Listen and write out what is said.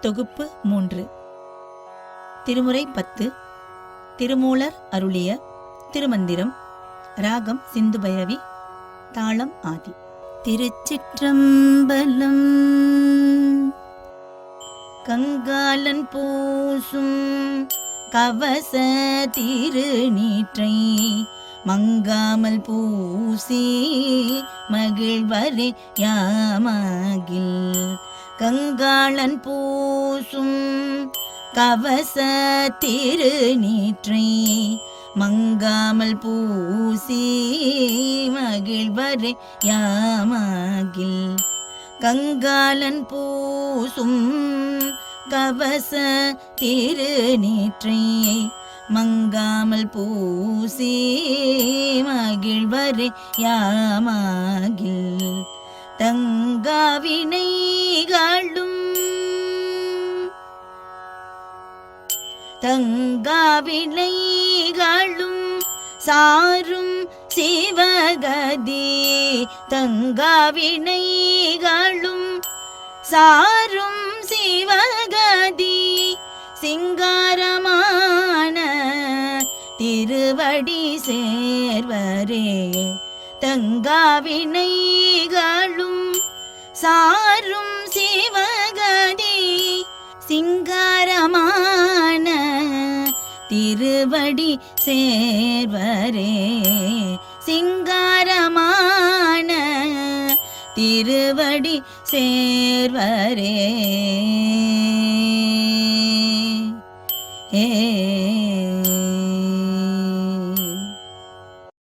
தொகுப்பு மூன்று. திருமுறை பத்து. திருமூலர் அருளிய திருமந்திரம். ராகம் சிந்து பைரவி. தாளம் ஆதி. திருச்சிற்றம்பலம். கங்காலன் பூசும் கவச திருநீற்றை மங்காமல் பூசி மகிழ்வரே யாமாகி கங்காளன் பூசும் கவச திருநீற்றை மங்காமல் பூசி மகிழ்வரே யாமாகில். கங்காளன் பூசும் கவச திருநீற்றை மங்காமல் பூசி மகிழ்வரே யாமாகில். தங்காவினை தங்காவிலைகளும் சாரும் சிவகதி. தங்காவினைகளும் சாரும் சிவகதி. சிங்காரமான திருவடி சேர்வரே. தங்காவினைகளும் சாரும் சிவகதி. சிங்க திருவடி சேர்வரே. சிங்காரமான திருவடி சேர்வரே. ஏ